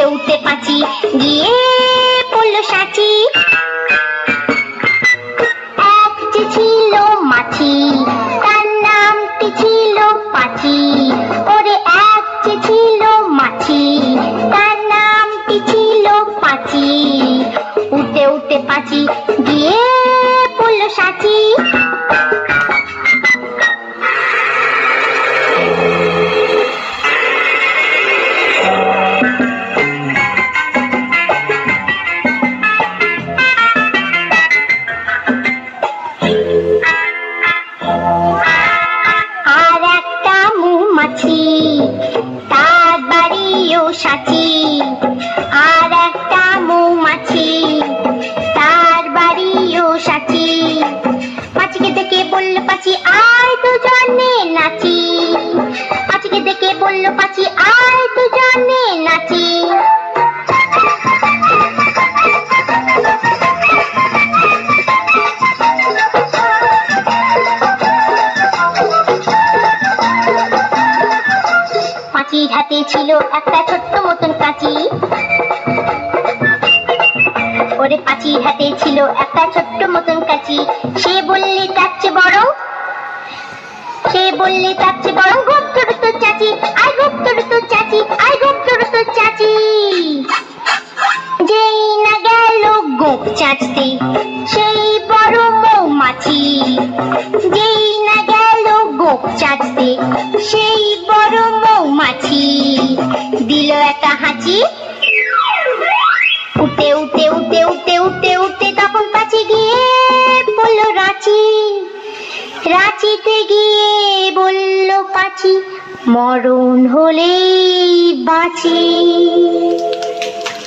কেউতে পাচি, গিয়ে পড়ল সাঁচি। এক যে ছিল মাছি, তার নামটি ছিল পাচি। ওরে এক যে ছিল মাছি, তার নামটি ছিল পাচি। উঠে উঠে পাচি মাছি, তার বাড়িও সাথী। আর একটা মৌমাছি, তার বাড়িও সাথী। মাছিকে দেখে বলল পাচি আয় দুজনে নাচি। মাছিকে দেখে বলল পাচি আয় পাঁচির হাতে ছিল একটা ছোট্ট মতন কাঁচি ওরে পাঁচির হাতে ছিল একটা ছোট্ট মতন কাঁচি। সে বললে, তার চেয়ে বড়? সে বললে, তার চেয়ে বড় গোপ তোর চাচি। আই গোপ তোর চাচি আই গোপ তোর চাচি। যেই না গেল গোপ চাচতে, সেই বড় মৌমাছি। যেই দিল একটা হাঁচি। উঠে উঠে উঠে উঠে উঠে উঠে তখন কাছে গিয়ে বলল, রাঁচি, রাঁচিতে গিয়ে বলল পাচি, মরণ হলেই বাঁচি।